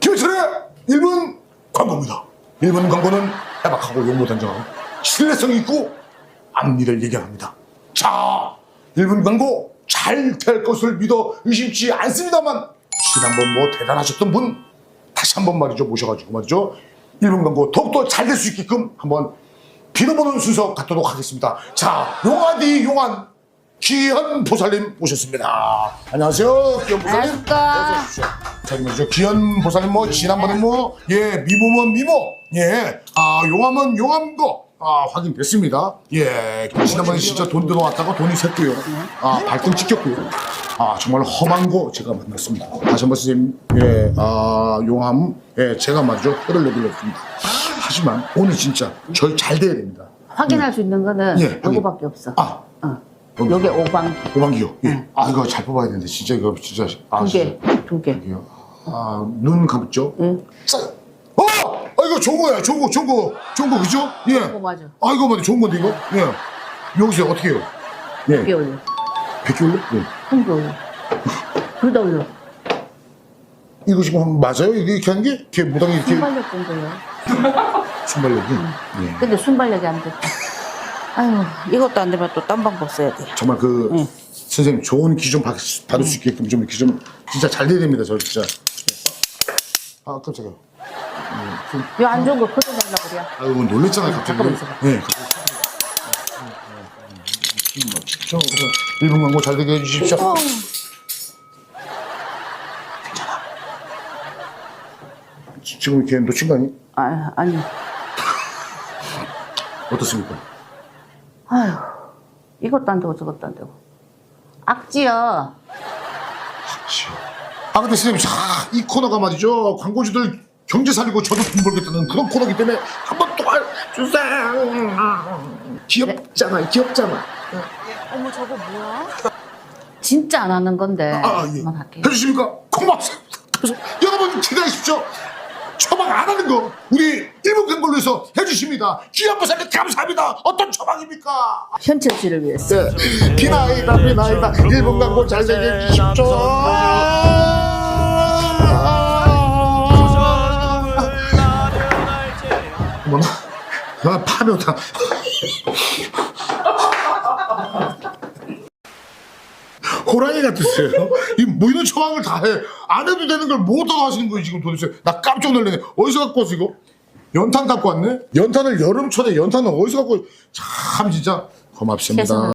김철의 1분 광고입니다. 1분 광고는 해박하고 용모 단정하고 신뢰성이 있고 앞니를 얘기합니다. 자, 1분 광고 잘 될 것을 믿어 의심치 않습니다만 지난번 뭐 대단하셨던 분 다시 한번 말이죠 모셔가지고 말이죠 1분 광고 더욱더 잘 될 수 있게끔 한번 빌어보는 순서 갖도록 하겠습니다. 자, 용하디 용한 기현 보살님 모셨습니다. 안녕하세요, 기현 보살님. 안녕하십니까. 어서 오십시오. 저기 뭐죠, 기현 보살님 뭐 지난번에 뭐 예 미모면 미모, 예, 아 용하면 용한 거. 아, 확인됐습니다. 예, 지난번에 진짜 돈 들어왔다가 돈이 샜고요. 아, 발등 찍혔고요. 아, 정말 험한 거 제가 만났습니다. 다시 한번 선생님, 예, 아, 용함, 예, 제가 말이죠, 혀를 내bil렸습니다. 하지만 오늘 진짜 저희 잘 돼야 됩니다. 확인할 수 있는 거는 예, 확인. 요거밖에 없어. 아, 어. 요게 오방 오방기요. 예. 응. 아, 이거 잘 뽑아야 되는데, 진짜 이거 진짜. 아, 두 개, 진짜. 두 개. 여기요. 아, 눈 감죠? 응. 자, 어! 아, 이거 좋은 거야. 좋은 거, 좋은 거. 좋은 거, 그죠? 예. 어, 맞아. 아, 이거 맞아. 좋은 건데, 이거? 예. 여기서 어떻게 해요? 예. 두개 올려. 100개 올려? 예. 한 개 올려. 둘 다 올려. 이거 지금 맞아요? 이게 이렇게 하는 게? 이렇게 무당이 이렇게 순발력 정도요. 순발력이? 예. 근데 순발력이 안 돼. 아유, 이것도 안 되면 또 딴 방법 써야 돼. 정말 그, 응. 선생님, 좋은 기좀 받, 받을 수 있게끔 좀 이렇게 좀, 진짜 잘 돼야 됩니다, 저 진짜. 아, 깜짝이야. 요안 좋은 거 걷어내려고 그래. 아유, 놀랬잖아요, 갑자기. 잠깐만 있어봐. 예, 갑자기. 저, 그래서 1분 광고 잘 되게 해주십시오. 어. 지- 지금 이렇게 놓친 거 아니? 아, 아니. 어떻습니까? 아유, 이것도 안 되고 저것도 안 되고. 악지요. 아, 근데 선생님, 자, 이 코너가 말이죠. 광고주들 경제 살리고 저도 돈 벌겠다는 그런 코너기 때문에 한번 도와주세요. 귀엽잖아, 귀엽잖아. 어머, 저거 뭐야? 진짜 안 하는 건데. 아, 예. 한번 할게요. 해주십니까? 고맙습니다. 그래서 여러분 기다리십시오. 처방 안 하는 거 우리 일본 광고로 해서 해주십니다. 귀한 보살님 감사합니다. 어떤 처방입니까? 현철 씨를 위해서. 네. 비나이다 비나이다 일본 광고 잘 되게 해주십시오. 어머나 나 파묘다. 호랑이 같았어요. 이뭐 이런 처방을 다 해. 안 해도 되는 걸뭐더 하시는 거예요 지금 도대체. 나 깜짝 놀라네. 어디서 갖고 왔어 이거? 연탄 갖고 왔네? 연탄을 여름철에 연탄을 어디서 갖고 왔- 참 진짜 고맙습니다. 세상에.